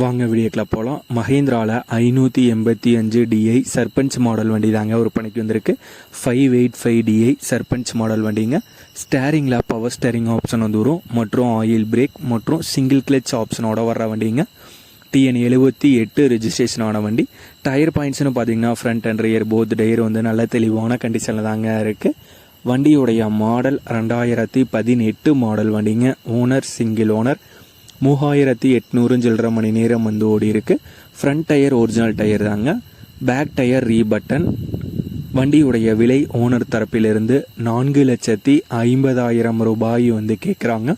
வாங்க வீடியோக்கில் போகலாம் மஹேந்திராவில் ஐநூற்றி எண்பத்தி அஞ்சு டிஐ சர்பஞ்ச் மாடல் வண்டி தாங்க விற்பனைக்கு வந்திருக்கு. Five eight five DI Sarpanch model வண்டிங்க. ஸ்டேரிங்கில் பவர் ஸ்டேரிங் ஆப்ஷன் வந்து வரும். மற்றும் ஆயில் பிரேக் மற்றும் சிங்கிள் கிளச் ஆப்ஷனோட வர்ற வண்டிங்க. டிஎன் எழுபத்தி எட்டு ரெஜிஸ்ட்ரேஷன் ஆன வண்டி. டயர் பாயிண்ட்ஸ்னு பார்த்தீங்கன்னா front and rear both tyre வந்து நல்ல தெளிவான கண்டிஷனில் தாங்க இருக்குது வண்டியுடைய மாடல் ரெண்டாயிரத்தி பதினெட்டு மாடல் வண்டிங்க. ஓனர் சிங்கிள் ஓனர் மூவாயிரத்தி எட்நூறு சில்லற மணி நேரம் வந்து ஓடி இருக்கு. ஃப்ரண்ட் டயர் ஒரிஜினல் டயர் தாங்க. பேக் டயர் ரீபட்டன் வண்டியுடைய விலை ஓனர் தரப்பிலிருந்து நான்கு லட்சத்தி ஐம்பதாயிரம் ரூபாய் வந்து கேட்குறாங்க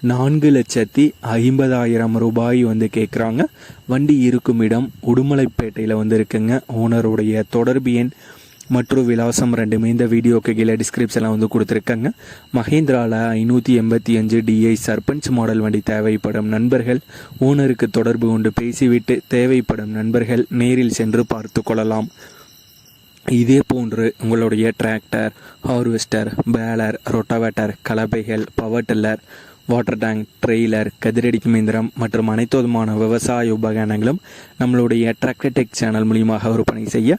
நான்கு லட்சத்தி ஐம்பதாயிரம் ரூபாய் வந்து கேட்குறாங்க வண்டி இருக்கும் இடம் உடுமலைப்பேட்டையில் வந்து இருக்குங்க. ஓனருடைய தொடர்பு எண் மற்றும் விலாசம் ரெண்டுமே இந்த வீடியோக்கு கீழே டிஸ்கிரிப்ஷனில் வந்து கொடுத்துருக்காங்க. மஹேந்திராவில் ஐநூற்றி எண்பத்தி அஞ்சு டிஐ சர்பஞ்ச் மாடல் வண்டி தேவைப்படும் நண்பர்கள் ஓனருக்கு தொடர்பு கொண்டு பேசிவிட்டு தேவைப்படும் நண்பர்கள் நேரில் சென்று பார்த்து கொள்ளலாம். இதே போன்று உங்களுடைய tractor harvester baler rotavator கலப்பைகள் power tiller water tank trailer கதிரடிக்கும் இயந்திரம் மற்றும் அனைத்து விதமான விவசாய உபகரணங்களும் நம்மளுடைய டிராக்டர் டெக் சேனல் மூலியமாக விற்பனை செய்ய